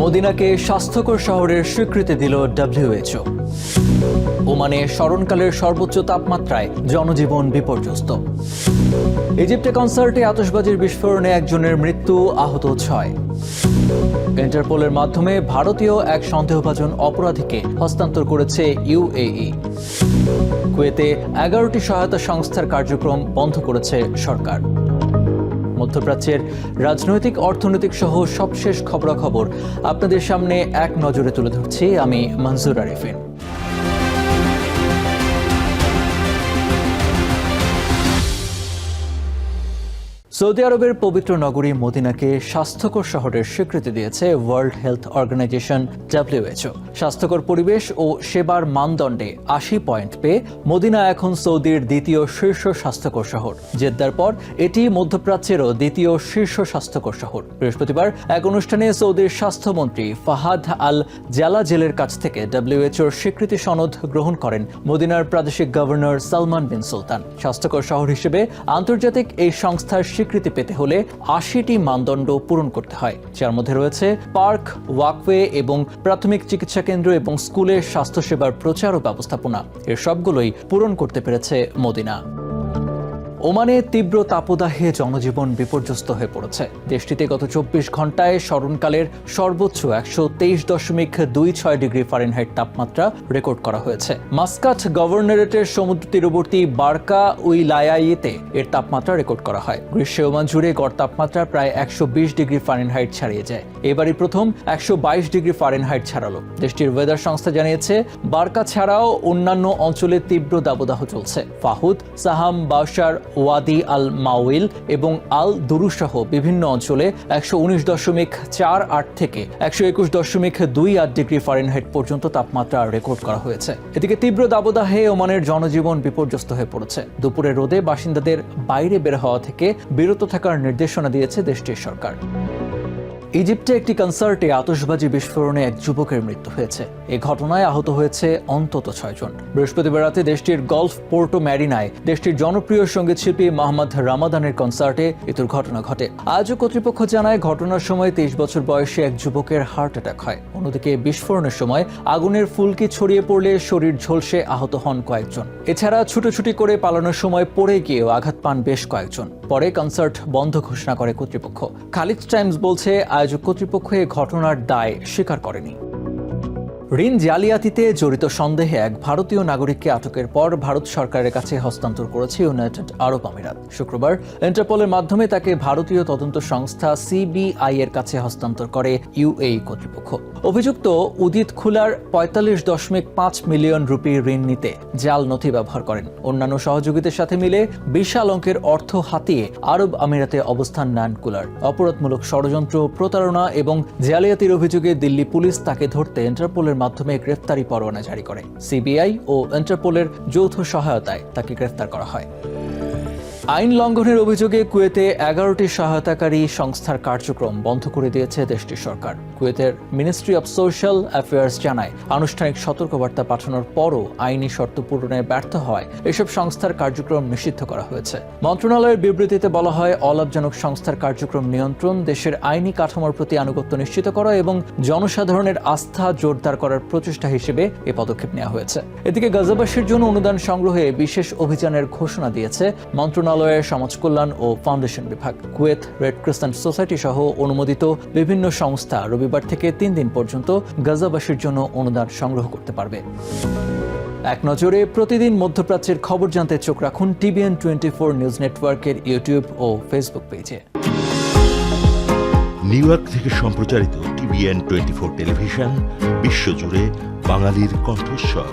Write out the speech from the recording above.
মদিনাকে স্বাস্থ্যকর শহরের স্বীকৃতি দিল ডব্লিউএইচও ওমানে স্মরণকালের সর্বোচ্চ তাপমাত্রায় জনজীবন বিপর্যস্ত। ইজিপ্টে কনসার্টে আতশবাজির বিস্ফোরণে একজনের মৃত্যু আহত ছয়। ইন্টারপোলের মাধ্যমে ভারতীয় এক সন্দেহভাজন অপরাধীকে হস্তান্তর করেছে ইউএই কুয়েতে এগারোটি সহায়তা সংস্থার কার্যক্রম বন্ধ করেছে সরকার। মধ্যপ্রাচ্যের রাজনৈতিক, অর্থনৈতিক সহ সবশেষ খবরাখবর আপনাদের সামনে এক নজরে তুলে ধরছি। আমি মনজুর আরিফিন। সৌদি আরবের পবিত্র নগরী মদিনাকে স্বাস্থ্যকর শহরের স্বীকৃতি দিয়েছে ওয়ার্ল্ড হেলথ অর্গানাইজেশন ডাব্লিউএইচও স্বাস্থ্যকর পরিবেশ ও সেবার মানদণ্ডে আশি পয়েন্ট পেয়ে মদিনা এখন সৌদির দ্বিতীয় শীর্ষ স্বাস্থ্যকর শহর। জেদ্দার পর এটি মধ্যপ্রাচ্যেরও দ্বিতীয় শীর্ষ স্বাস্থ্যকর শহর। বৃহস্পতিবার এক অনুষ্ঠানে সৌদির স্বাস্থ্যমন্ত্রী ফাহাদ আল জালাজেলের কাছ থেকে ডাব্লিউএইচওর স্বীকৃতি সনদ গ্রহণ করেন মদিনার প্রাদেশিক গভর্নর সালমান বিন সুলতান। স্বাস্থ্যকর শহর হিসেবে আন্তর্জাতিক এই সংস্থার স্বীকৃতি পেতে হলে আশিটি মানদণ্ড পূরণ করতে হয়। যার মধ্যে রয়েছে পার্ক, ওয়াকওয়ে এবং প্রাথমিক চিকিৎসা কেন্দ্র এবং স্কুলের স্বাস্থ্যসেবার প্রচার ও ব্যবস্থাপনা। এর সবগুলোই পূরণ করতে পেরেছে মদিনা। ওমানে তীব্র তাপদাহে জনজীবন বিপর্যস্ত হয়ে পড়েছে। দেশটিতে গত চব্বিশ ঘন্টায় স্মরণকালের সর্বোচ্চ একশো তেইশ দশমিক দুই ছয় ডিগ্রি ফারেনহাইট তাপমাত্রা রেকর্ড করা হয়েছে। মাস্কাট গভর্নরেটের সমুদ্র তীরবর্তী বার্কা উইলায়াইতে এর তাপমাত্রা রেকর্ড করা হয়। গ্রীষ্মে ওমান জুড়ে গড় তাপমাত্রা প্রায় একশো বিশ ডিগ্রি ফারেনহাইট ছাড়িয়ে যায়। এবারই প্রথম একশো বাইশ ডিগ্রি ফারেনহাইট ছাড়ালো। দেশটির ওয়েদার সংস্থা জানিয়েছে, বার্কা ছাড়াও অন্যান্য অঞ্চলে তীব্র দাবদাহ চলছে। ফাহুদ, সাহাম বাউসার ওয়াদি আল মাউইল এবং আল দুরুসহ বিভিন্ন অঞ্চলে একশো উনিশ দশমিক চার আট থেকে একশো একুশ দশমিক দুই আট ডিগ্রি ফারেনহাইট পর্যন্ত তাপমাত্রা রেকর্ড করা হয়েছে। এদিকে তীব্র দাবদাহে ওমানের জনজীবন বিপর্যস্ত হয়ে পড়েছে। দুপুরে রোদে বাসিন্দাদের বাইরে বের হওয়া থেকে বিরত থাকার নির্দেশনা দিয়েছে দেশটির সরকার। ইজিপ্টে একটি কনসার্টে আতশবাজি বিস্ফোরণে এক যুবকের মৃত্যু হয়েছে। এই ঘটনায় আহত হয়েছে অন্তত ছয়জন বৃহস্পতিবার রাতে দেশটির গলফ পোর্টো ম্যারিনায় দেশটির জনপ্রিয় সংগীত শিল্পী মোহাম্মদ রামাদানের কনসার্টে এ দুর্ঘটনা ঘটে। আজও কর্তৃপক্ষ জানায়, ঘটনার সময় তেইশ বছর বয়সী এক যুবকের হার্ট অ্যাটাক হয়। অন্যদিকে বিস্ফোরণের সময় আগুনের ফুলকি ছড়িয়ে পড়লে শরীর ঝলসে আহত হন কয়েকজন। এছাড়া ছুটোছুটি করে পালানোর সময় পড়ে গিয়েও আঘাত পান বেশ কয়েকজন। পরে কনসার্ট বন্ধ ঘোষণা করে কর্তৃপক্ষ। খালিদ টাইমস বলছে আয়োজক কর্তৃপক্ষ এ ঘটনার দায় স্বীকার করেনি। ঋণ জালিয়াতিতে জড়িত সন্দেহে এক ভারতীয় নাগরিককে আটকের পর ভারত সরকারের কাছে হস্তান্তর করেছে ইউনাইটেড আরব আমিরাত। শুক্রবার ইন্টারপোলের মাধ্যমে তাকে ভারতীয় তদন্ত সংস্থা সিবিআই এর কাছে হস্তান্তর করে ইউএই কর্তৃপক্ষ। অভিযুক্ত উদিত খুলার পঁয়তাল্লিশ দশমিক পাঁচ মিলিয়ন রুপি ঋণ নিতে জাল নথি ব্যবহার করেন। অন্যান্য সহযোগীদের সাথে মিলে বিশাল অঙ্কের অর্থ হাতিয়ে আরব আমিরাতে অবস্থান নেন কুলার অপরাধমূলক ষড়যন্ত্র, প্রতারণা এবং জালিয়াতির অভিযোগে দিল্লি পুলিশ তাকে ধরতে ইন্টারপোলের মাধ্যমে গ্রেফতারি পরোয়ানা জারি করে। সিবিআই ও ইন্টারপোলের যৌথ সহায়তায় তাকে গ্রেফতার করা হয়। আইন লঙ্ঘনের অভিযোগে কুয়েতে এগারোটি সহায়তাকারী সংস্থার কার্যক্রম বন্ধ করে দিয়েছে দেশটির সরকার। কুয়েতের মিনিস্ট্রি অব সোশ্যাল অ্যাফেয়ার্স জানায়, আনুষ্ঠানিক সতর্কবার্তা পাঠানোর পরও আইনি শর্ত পূরণে ব্যর্থ হয় এসব সংস্থার কার্যক্রম নিষিদ্ধ করা হয়েছে। মন্ত্রণালয়ের বিবৃতিতে বলা হয়, অলাভজনক সংস্থার কার্যক্রম নিয়ন্ত্রণ দেশের আইনি কাঠামোর প্রতি আনুগত্য নিশ্চিত করা এবং জনসাধারণের আস্থা জোরদার করার প্রচেষ্টা হিসেবে এ পদক্ষেপ নেওয়া হয়েছে। এদিকে গাজাবাসীর জন্য অনুদান সংগ্রহে বিশেষ অভিযানের ঘোষণা দিয়েছে মন্ত্রণালয়ের সমাজ কল্যাণ ও ফাউন্ডেশন বিভাগ, কুয়েত রেড ক্রিসেন্ট সোসাইটি সহ অনুমোদিত বিভিন্ন সংস্থা রবিবার থেকে তিন দিন পর্যন্ত গাজাবাসীর জন্য অনুদান সংগ্রহ করতে পারবে। এক নজরে প্রতিদিন মধ্যপ্রাচ্যের খবর জানতে চোখ রাখুন টিভিএন টোয়েন্টি ফোর নিউজ নেটওয়ার্কের ইউটিউব ও ফেসবুক পেজে। নিউ ইয়র্ক থেকে সম্প্রচারিত টিভিএন টোয়েন্টি ফোর টেলিভিশন, বিশ্বজুড়ে বাঙালির কণ্ঠস্বর।